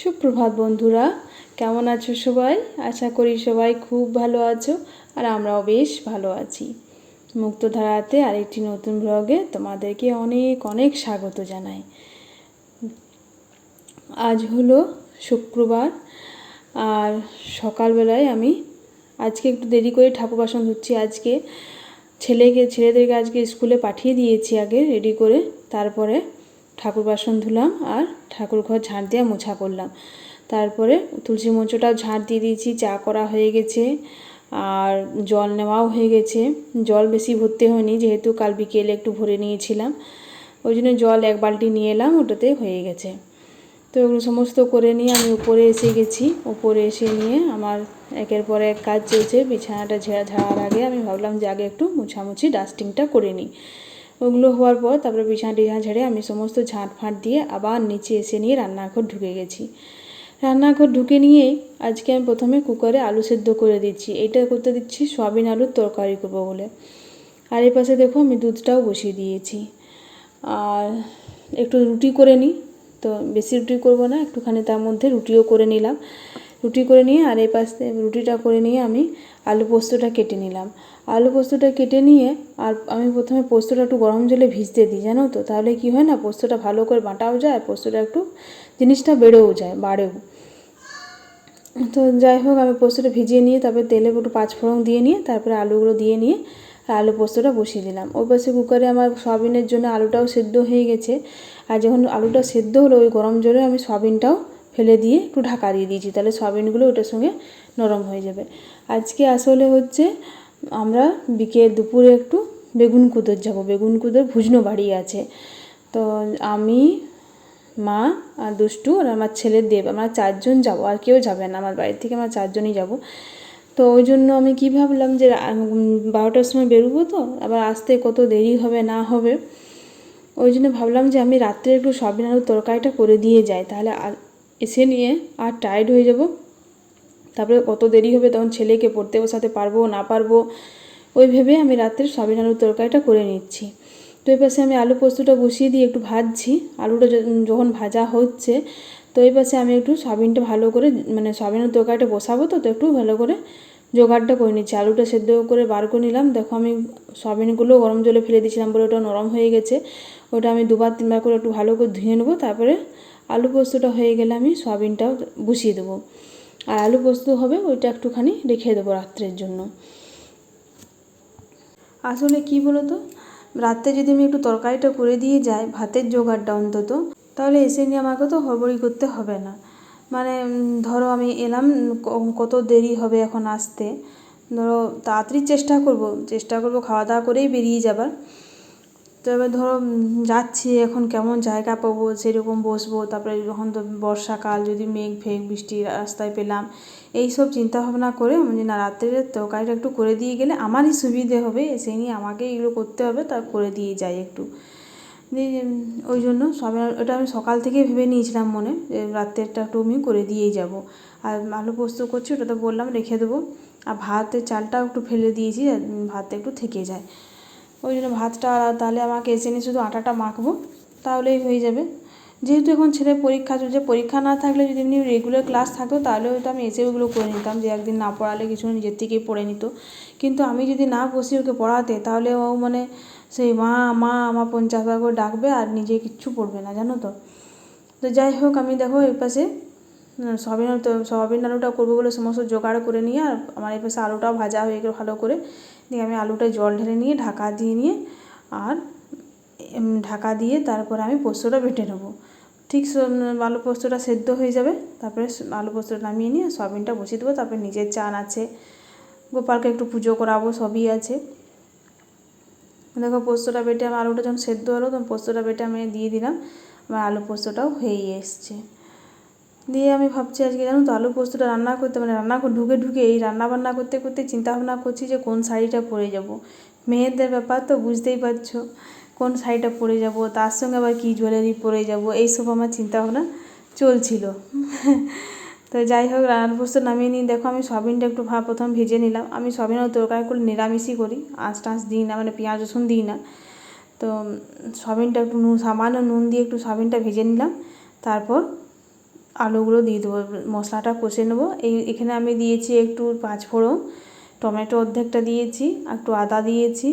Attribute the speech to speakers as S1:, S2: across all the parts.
S1: সুপ্রভাত বন্ধুরা, কেমন আছো সবাই? আশা করি সবাই খুব ভালো আছো আর আমরাও বেশ ভালো আছি। মুক্তধারাতে আরেকটি নতুন ব্লগে তোমাদেরকে অনেক অনেক স্বাগত জানাই। আজ হলো শুক্রবার আর সকালবেলায় আমি আজকে একটু দেরি করে ঠাকুর বাসন ধুচ্ছি। আজকে ছেলেকে, ছেলেদেরকে আজকে স্কুলে পাঠিয়ে দিয়েছি আগে রেডি করে। তারপরে ঠাকুর বাসন ধুলাম আর ঠাকুর ঘর ঝাঁট দিয়ে মোছা করলাম। তারপরে তুলসী মঞ্চটাও ঝাঁট দিয়ে দিয়েছি, চা করা হয়ে গেছে আর জল নেওয়াও হয়ে গেছে। জল বেশি ভরতে হয়নি, যেহেতু কাল বিকেলে একটু ভরে নিয়েছিলাম। ওই জন্য জল এক বালতি নিয়ে এলাম, ওটাতে হয়ে গেছে। তো ওগুলো সমস্ত করে নিয়ে আমি উপরে এসে গেছি। উপরে এসে নিয়ে আমার একের পর এক কাজ চলছে। বিছানাটা ঝেড়া ঝাড়ার আগে আমি ভাবলাম যে আগে একটু মুছামুছি ডাস্টিংটা করে নিই। ওগুলো হওয়ার পর তারপরে বিছানা টিছানা ঝেড়ে আমি সমস্ত ঝাঁট ফাঁট দিয়ে আবার নিচে এসে নিয়ে রান্নাঘর ঢুকে গেছি। রান্নাঘর ঢুকে নিয়ে আজকে আমি প্রথমে কুকারে আলু সেদ্ধ করে দিচ্ছি। এটা করতে দিচ্ছি সয়াবিন আলুর তরকারি করব বলে। আর এই পাশে দেখো আমি দুধটাও বসিয়ে দিয়েছি। আর একটু রুটি করে নিই। তো বেশি রুটি করব না, একটুখানি তার মধ্যে রুটিও করে নিলাম। রুটি করে নিয়ে আর এই পাশে রুটিটা করে নিয়ে আমি আলু পোস্তটা কেটে নিলাম। আলু পোস্তটা কেটে নিয়ে আর আমি প্রথমে পোস্তটা একটু গরম জলে ভিজতে দিই, জানো তো? তাহলে কি হয় না, পোস্তটা ভালো করে বাঁটাও যায় পোস্তটা একটু জিনিসটা বেড়েও যায়, বাড়েও। তো যাই হোক, আমি পোস্তটা ভিজিয়ে নিয়ে তারপরে তেলে একটু পাঁচফোড়ন দিয়ে নিয়ে তারপরে আলুগুলো দিয়ে নিয়ে আলু পোস্তটা বসিয়ে দিলাম। ওই পাশে কুকারে আমার সয়াবিনের জন্য আলুটাও সেদ্ধ হয়ে গেছে। আর যখন আলুটা সেদ্ধ হলো ওই গরম জলে আমি সয়াবিনটাও ফেলে দিয়ে একটু ঢাকা দিয়ে দিয়েছি, তাহলে সয়াবিনগুলো ওটার সঙ্গে নরম হয়ে যাবে। আজকে আসলে হচ্ছে আমরা বিকেল দুপুরে একটু বেগুন কুদোর যাব। বেগুন কুদোর ভুজনো বাড়ি আছে। তো আমি, মা আর দুষ্টু আর আমার ছেলের দেব, আমরা চারজন যাব, আর কেউ যাবে না, আমার বাড়ি থেকে আমরা চারজনই যাব। তো ওই জন্য আমি কী ভাবলাম যে বারোটার সময় বেরোবো তো, আবার আসতে কত দেরি হবে না হবে, ওই জন্য ভাবলাম যে আমি রাত্রে একটু আলুর তরকারিটা করে দিয়ে যাই, তাহলে এসে নিয়ে আর টায়ার্ড হয়ে যাব। তারপরে কত দেরি হবে, তখন ছেলেকে পড়তে বসাতে পারব, না পারব, ওই ভেবে আমি রাত্রে সয়াবিন আলুর তরকারিটা করে নিচ্ছি। তো এই পাশে আমি আলু পোস্তটা বসিয়ে দিয়ে একটু ভাজছি। আলুটা যখন ভাজা হচ্ছে, তো এই পাশে আমি একটু সয়াবিনটা ভালো করে মানে সয়াবিনের তরকারিটা বসাবো, তো তো একটু ভালো করে জোগাড়টা করে নিচ্ছি। আলুটা সেদ্ধ করে বার করে নিলাম। দেখো আমি সয়াবিনগুলো গরম জলে ফেলে দিয়েছিলাম বলে ওটা নরম হয়ে গেছে। ওটা আমি দুবার তিনবার করে একটু ভালো করে ধুয়ে নেব। তারপরে আলু পোস্তটা হয়ে গেলে আমি সয়াবিনটাও বসিয়ে দেবো। আর আলু পোস্ত হবে ওইটা একটুখানি রেখে দেবো রাত্রের জন্য। আসলে কি বলো তো রাত্রে যদি আমি একটু তরকারিটা করে দিয়ে যাই, ভাতের জোগাড়টা অন্তত, তাহলে এসে নিয়ে আমাকে তো হড়বড়ি করতে হবে না। মানে ধরো আমি এলাম কত দেরি হবে এখন আসতে? ধরো তাড়াতাড়ি চেষ্টা করব চেষ্টা করব খাওয়া দাওয়া করেই বেরিয়ে যাবার। তো এবার ধরো যাচ্ছি, এখন কেমন জায়গা পাবো? সেরকম বসবো, তারপরে যখন তো বর্ষাকাল, যদি মেঘ ফেঘ, বৃষ্টি রাস্তায় পেলাম এই সব চিন্তাভাবনা করে আমি না রাত্রের তরকারিটা একটু করে দিয়ে গেলে আমারই সুবিধে হবে, সেই নিয়ে আমাকে এগুলো করতে হবে, তা করে দিয়ে যাই একটু। ওই জন্য সবে, ওটা আমি সকাল থেকেই ভেবে নিয়েছিলাম মনে রাত্রেরটা একটু আমি করে দিয়েই যাব। আর আলু পোস্ত করছি, ওটা তো বললাম, রেখে দেবো। আর ভাতের চালটাও একটু ফেলে দিয়েছি ভাতটা একটু থেকে যায়। ওই জন্য ভাতটা তাহলে আমাকে এসে নিয়ে শুধু আটাটা মাখবো, তাহলেই হয়ে যাবে। যেহেতু এখন ছেলের পরীক্ষা চলছে, পরীক্ষা না থাকলে যদি এমনি রেগুলার ক্লাস থাকতো, তাহলে হয়তো আমি এসে ওগুলো করে নিতাম যে একদিন না পড়ালে কিছু নিজের থেকেই পড়ে নিত। কিন্তু আমি যদি না বসি ওকে পড়াতে, তাহলে ও মানে সেই মা মা আমার পঞ্চাশ বার করে ডাকবে আর নিজে কিচ্ছু পড়বে না, জানো তো? তো যাই হোক, আমি দেখো এই পাশে সয়াবিন তো সয়াবিন আলুটা করব বলে সমস্ত জোগাড় করে নিয়ে আর আমার এই পাশে আলুটাও ভাজা হয়ে গেলো ভালো করে। দিয়ে আমি আলুটা জল ঢেলে নিয়ে ঢাকা দিয়ে নিয়ে আর ঢাকা দিয়ে তারপরে আমি পোস্তটা বেটে নেব। ঠিক আলু পোস্তটা সেদ্ধ হয়ে যাবে, তারপরে আলু পোস্তটা নামিয়ে নিয়ে সয়াবিনটা বসিয়ে দেবো, তারপরে নিজের চান আছে। গোপালকে একটু পুজো করাবো, সবই আছে। দেখো পোস্তটা বেটে আমার আলুটা যখন সেদ্ধ হলো তখন পোস্তটা বেটে আমি দিয়ে দিলাম। আমার আলু পোস্তটাও হয়েই এসছে। দিয়ে আমি ভাবছি আজকে জানো তো আলু পোস্তটা রান্না করতে মানে রান্না করে, ঢুকে ঢুকে এই রান্না বান্না করতে করতে চিন্তা ভাবনা করছি যে কোন শাড়িটা পরে যাব। মেয়েদের ব্যাপার তো বুঝতেই পারছ, কোন শাড়িটা পরে যাব, তার সঙ্গে আবার কী জুয়েলারি পরে যাব, এইসব আমার চিন্তা ভাবনা চলছিল। তো যাই হোক, রান্নার পোস্ত নামিয়ে নিই। দেখো আমি সয়াবিনটা একটু ভাব প্রথম ভেজে নিলাম। আমি সয়াবিনের তরকারি করে নিরামিষই করি, আঁচ টাঁচ দিই না মানে পেঁয়াজ, রসুন দিই না। তো সয়াবিনটা একটু নুন, সামান্য নুন দিয়ে একটু সয়াবিনটা ভেজে নিলাম। তারপর আলুগুলো দিয়ে দেবো, মশলাটা কষে নেব। এই এখানে আমি দিয়েছি একটু পাঁচ ফোড়ন, টমেটো অর্ধেকটা দিয়েছি, একটু আদা দিয়েছি,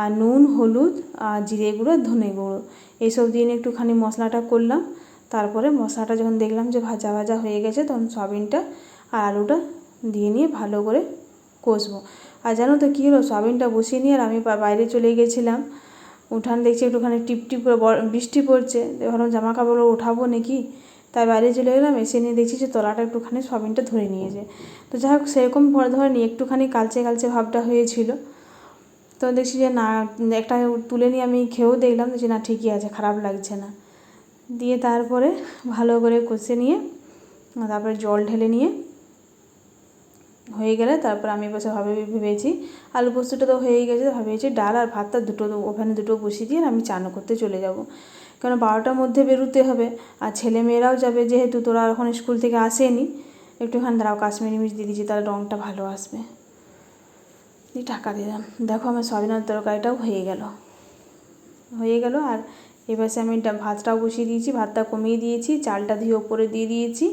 S1: আর নুন, হলুদ, আর জিরে গুঁড়ো, ধনে গুঁড়ো। এইসব দিয়ে একটুখানি মশলাটা করলাম। তারপরে মশলাটা যখন দেখলাম যে ভাজা ভাজা হয়ে গেছে, তখন সয়াবিনটা আর আলুটা দিয়ে নিয়ে ভালো করে কষবো। আর জানো তো কী হলো? সয়াবিনটা বসিয়ে নিয়ে আর আমি বাইরে চলে গেছিলাম। উঠান দেখছি একটুখানি টিপ টিপ করে বৃষ্টি পড়ছে। ভাবলাম জামা কাপড় উঠাবো নাকি? তাই বাইরে চলে গেলাম এসে নিয়ে দেখছি যে তলাটা একটুখানি সয়াবিনটা ধরে নিয়েছে। তো যাই হোক, সেরকম ভরে ধরেনি একটুখানি কালচে কালচে ভাবটা হয়েছিল। তো দেখছি যে না, একটা তুলে নিয়ে আমি খেয়েও দেখলাম যে না, ঠিকই আছে, খারাপ লাগছে না। দিয়ে তারপরে ভালো করে কষে নিয়ে, তারপরে জল ঢেলে নিয়ে হয়ে গেলে তারপর আমি বসে ভাবে ভেবেছি, আলু পোস্তটা তো হয়েই গেছে, ভেবেছি ডাল আর ভাতটা দুটো ওভেনে দুটো বসিয়ে দিয়ে আমি চান করতে চলে যাব। কারণ বারোটার মধ্যে বেরোতে হবে? আর ছেলে মেয়েরাও যাবে যেহেতু, তোরা এখন স্কুল থেকে আসেনি। একটুখানি দাঁড়াও, কাশ্মীরি মির্চ দিয়ে দিয়েছি তাহলে রঙটা ভালো আসবে। দিয়ে ঢাকা দিলাম দেখো আমার সয়াবিনের তরকারিটাও হয়ে গেল। হয়ে গেল, আর এবার আমি ভাতটাও বসিয়ে দিয়েছি, ভাতটা কমিয়ে দিয়েছি, চালটা ধুয়ে ওপরে দিয়ে দিয়েছি,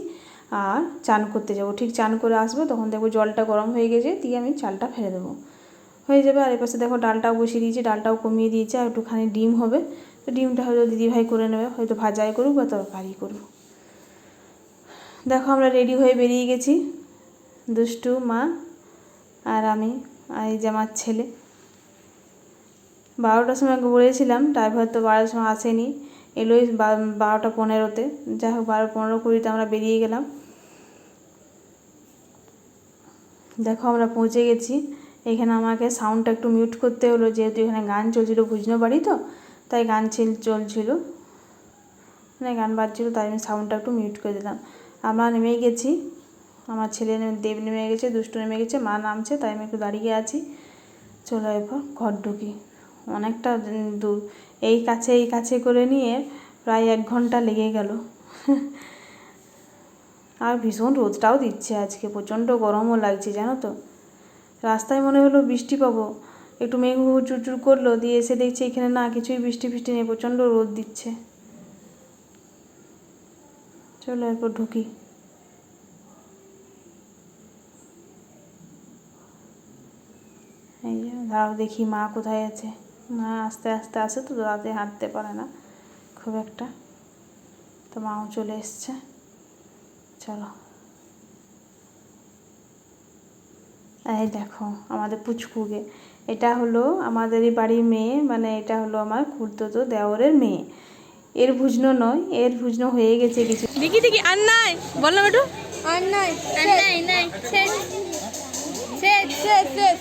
S1: আর চান করতে যাব। ঠিক চান করে আসব, তখন দেখব জলটা গরম হয়ে গেছে, দিয়ে আমি চালটা ফেলে দেবো। হয়ে যাবে, আর এপাশে দেখো ডালটাও বসিয়ে দিয়েছি, ডালটাও কমিয়ে দিয়েছি, আর একটুখানি ডিম হবে। তো ডিমটা হয়তো দিদিভাই করে নেবে, হয়তো ভাজাই করুক বা তরকারি করুক। দেখো আমরা রেডি হয়ে বেরিয়ে গেছি, দুষ্টু, মা আর আমি আর এই যে আমার ছেলে। বারোটার সময় বলেছিলাম, ড্রাইভার তো বারোটার সময় আসেনি, এলোই বারোটা পনেরোতে। যাই হোক, বারো, পনেরো কুড়িতে আমরা বেরিয়ে গেলাম। দেখো আমরা পৌঁছে গেছি। এখানে আমাকে সাউন্ডটা একটু মিউট করতে হলো, যেহেতু এখানে গান চলছিল ভুজনো বাড়ি তো। তাই গান ছিল, চলছিল। মানে গান বাজছিল, তাই আমি সাউন্ডটা একটু মিউট করে দিলাম। আমরা নেমে গেছি। আমার ছেলে দেব নেমে গেছে, দুষ্টু নেমে গেছে, মা নামছে, তাই আমি একটু দাঁড়িয়ে আছি। চলো এরপর ঘর ঢুকি। অনেকটা দূর। এই কাছে এই কাছে করে নিয়ে প্রায় এক ঘণ্টা লেগে গেল। আর ভীষণ রোদটাও দিচ্ছে আজকে, প্রচণ্ড গরমও লাগছে, জানো তো। রাস্তায় মনে হলো বৃষ্টি পাবো। একটু মেঘ চুরচুর করল, দিয়ে এসে দেখছি এখানে না কিছুই বৃষ্টি ফিষ্টি নেই, প্রচণ্ড রোদ দিচ্ছে। চলো এরপর ঢুকি। এই দাঁড়াও দেখি মা কোথায় আছে। মা আস্তে আস্তে আসে তো রাতে হাঁটতে পারে না খুব একটা। তো মাও চলে এসছে। চলো। এই দেখো আমাদের পুচকুকে। এটা হলো আমাদেরই বাড়ির মেয়ে মানে এটা হলো আমার খুড়তো দেওরের মেয়ে। এর ভুজনো নয় এর ভুজনো হয়ে গেছে কিছু। দেখি দেখি আর নাই বললাম একটু
S2: আর নাই আর নাই নাই শেষ শেষ শেষ শেষ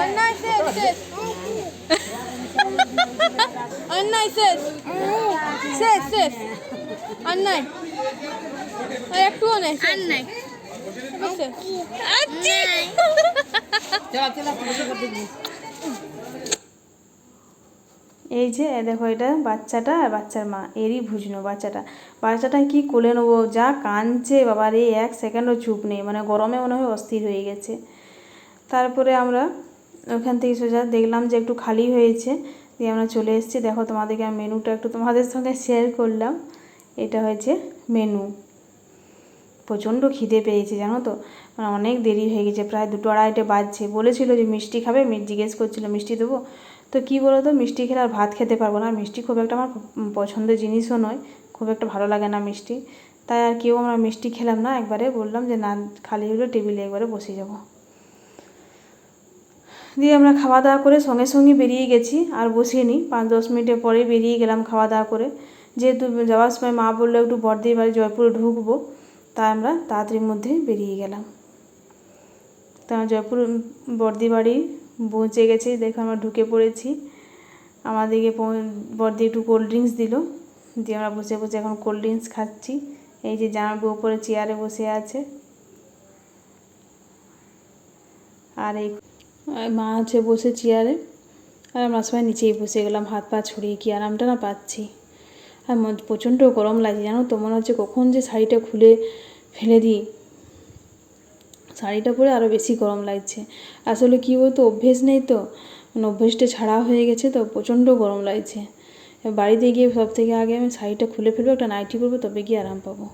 S2: আর নাই শেষ শেষ আর নাই শেষ শেষ শেষ আর নাই আর একটুও নেই। আর নাই
S1: এই যে দেখো এটা বাচ্চাটা আর বাচ্চার মা, এরই ভুজনো বাচ্চাটা। বাচ্চাটা কি কোলে নেব? যা কাঁদছে, বাবার এই এক সেকেন্ডও চুপ নেই মানে গরমে মনে হয় অস্থির হয়ে গেছে। তারপরে আমরা ওখান থেকে সোজা দেখলাম যে একটু খালি হয়েছে, দিয়ে আমরা চলে এসেছি। দেখো তোমাদেরকে মেনুটা একটু তোমাদের সঙ্গে শেয়ার করলাম। এটা হয়েছে মেনু প্রচণ্ড খিদে পেয়েছে, জানো তো? মানে অনেক দেরি হয়ে গেছে, প্রায় দুটো আড়াইটে বাজছে। বলেছিল যে মিষ্টি খাবে জিজ্ঞেস করছিল মিষ্টি দেবো। তো কী বলো তো মিষ্টি খেলে আর ভাত খেতে পারব না। মিষ্টি খুব একটা আমার পছন্দের জিনিসও নয়, খুব একটা ভালো লাগে না মিষ্টি। তাই আর কেউ আমরা মিষ্টি খেলাম না, একবারে বললাম যে না, খালি হলো টেবিলে একবারে বসে যাব। দিয়ে আমরা খাওয়া দাওয়া করে সঙ্গে সঙ্গে বেরিয়ে গেছি, আর বসিনি পাঁচ দশ মিনিটের পরে বেরিয়ে গেলাম খাওয়া দাওয়া করে। যেহেতু যাওয়ার সময় মা বলল, একটু বর্দির বাড়ি জয়পুরে ঢুকবো। তাই আমরা তাড়াতাড়ির মধ্যে বেরিয়ে গেলাম। তা জয়পুর, বর্দি বাড়ি পৌঁছে গেছি। দেখো আমরা ঢুকে পড়েছি। আমাদেরকে বর্দি একটু কোল্ড ড্রিঙ্কস দিল। দিয়ে আমরা বসে বসে এখন কোল্ড ড্রিঙ্কস খাচ্ছি। এই যে জামার বউ উপরে চেয়ারে বসে আছে। আর এই মা আছে বসে চেয়ারে আর আমরা সবাই নিচেই বসে গেলাম। হাত পা ছড়িয়ে কি আরামটা না পাচ্ছি। আর প্রচণ্ড গরম লাগছে, জানো তো? মনে হচ্ছে কখন যে শাড়িটা খুলে ফেলে দিই। শাড়িটা পরে আরও বেশি গরম লাগছে। আসলে কী বলতো, অভ্যেস নেই তো। মানে অভ্যেসটা ছাড়া হয়ে গেছে তো, প্রচণ্ড গরম লাগছে। বাড়িতে গিয়ে সব থেকে আগে আমি শাড়িটা খুলে ফেলব, একটা নাইটি পরবো, তবে গিয়ে আরাম পাবো।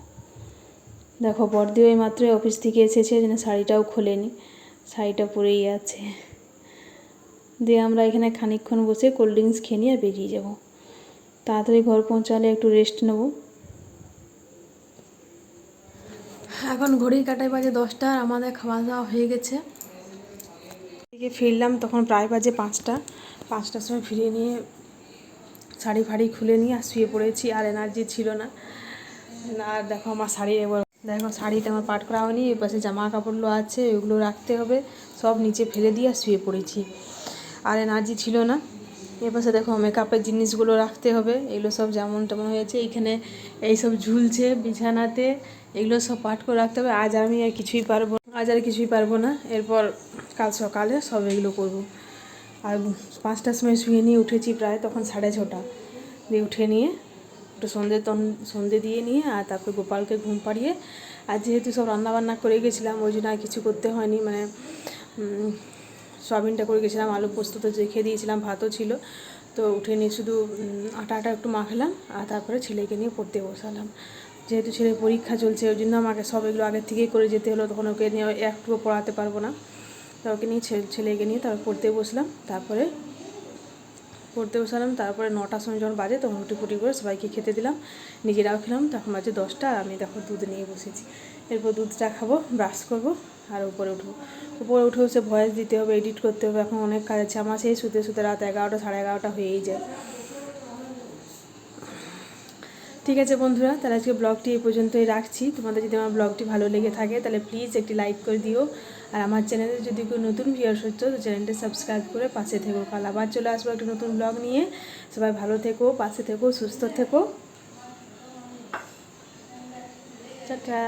S1: দেখো বর্দি এই মাত্রই অফিস থেকে এসেছে, যেন শাড়িটাও খোলেনি। শাড়িটা পরেই আছে। দিয়ে আমরা এখানে খানিকক্ষণ বসে কোল্ড ড্রিঙ্কস খেয়ে নিয়ে আর বেরিয়ে যাব। তাড়াতাড়ি ঘর পৌঁছালে একটু রেস্ট নেব। এখন ঘড়ির কাটায় বাজে দশটা আর আমাদের খাওয়া দাওয়া হয়ে গেছে। থেকে ফিরলাম তখন প্রায় বাজে পাঁচটা। পাঁচটার সময় ফিরে নিয়ে শাড়ি ফাড়ি খুলে নিয়ে আর শুয়ে পড়েছি আর এনার্জি ছিল না। আর দেখো আমার শাড়ি এবার দেখো শাড়িতে আমার পাট করা হয়নি এ পাশে জামা কাপড়গুলো আছে ওগুলো রাখতে হবে সব নিচে ফেলে দিয়ে আর শুয়ে পড়েছি। আর এনার্জি ছিল না। এ পাশে দেখো মেকআপের জিনিসগুলো রাখতে হবে। এগুলো সব যেমন তেমন হয়েছে এইখানে এইসব ঝুলছে বিছানাতে। এগুলো সব পাট করে রাখতে হবে। আজ আমি আর কিছুই পারব। আজ আর কিছুই পারব না। এরপর কাল সকালে সব এগুলো করব। আর পাঁচটার সময় শুয়ে নিয়ে উঠেছি প্রায়, তখন সাড়ে ছটা। দিয়ে উঠে নিয়ে একটু সন্ধে সন্ধে দিয়ে নিয়ে আর তারপর গোপালকে ঘুম পাড়িয়ে, আর যেহেতু সব রান্নাবান্না করে গেছিলাম, ওই জন্য আর কিছু করতে হয়নি। মানে সয়াবিনটা করে গেছিলাম আলু পোস্ত তো রেখে দিয়েছিলাম ভাতও ছিল। তো উঠে নিয়ে শুধু উম, আটা আটা একটু মাখলাম আর তারপরে ছেলেকে নিয়ে পড়তে বসালাম। যেহেতু ছেলের পরীক্ষা চলছে ওই জন্য আমাকে সব এগুলো আগের থেকেই করে যেতে হলো তখন ওকে নিয়ে একটুও পড়াতে পারব না। তো ওকে নিয়ে ছেলেকে নিয়ে তারপর পড়তে বসলাম তারপরে পড়তে বসালাম তারপরে নটার সময় যখন বাজে তখন রুটি ফুটি করে সবাইকে খেতে দিলাম। নিজেরাও খেলাম তখন বাজে দশটা আমি তখন দুধ নিয়ে বসেছি। এরপর দুধটা খাব ব্রাশ করব আর উপরে উঠবো উপরে উঠে সে ভয়েস দিতে হবে এডিট করতে হবে, এখন অনেক কাজ আছে। আমার সেই শুতে শুতে রাত এগারোটা, সাড়ে এগারোটা হয়েই যায়। ঠিক আছে বন্ধুরা, তাহলে আজকে ব্লগটি এই পর্যন্তই রাখছি। তোমাদের যদি আমার ব্লগটি ভালো লেগে থাকে, তাহলে প্লিজ একটি লাইক করে দিও। আর আমার চ্যানেলে যদি কেউ নতুন ভিউয়ার্স হচ্ছে, তো চ্যানেলটি সাবস্ক্রাইব করে পাশে থেকো। কাল আবার চলে আসব একটা নতুন ব্লগ নিয়ে। সবাই ভালো থেকো, পাশে থেকো, সুস্থ থেকো। টাটা।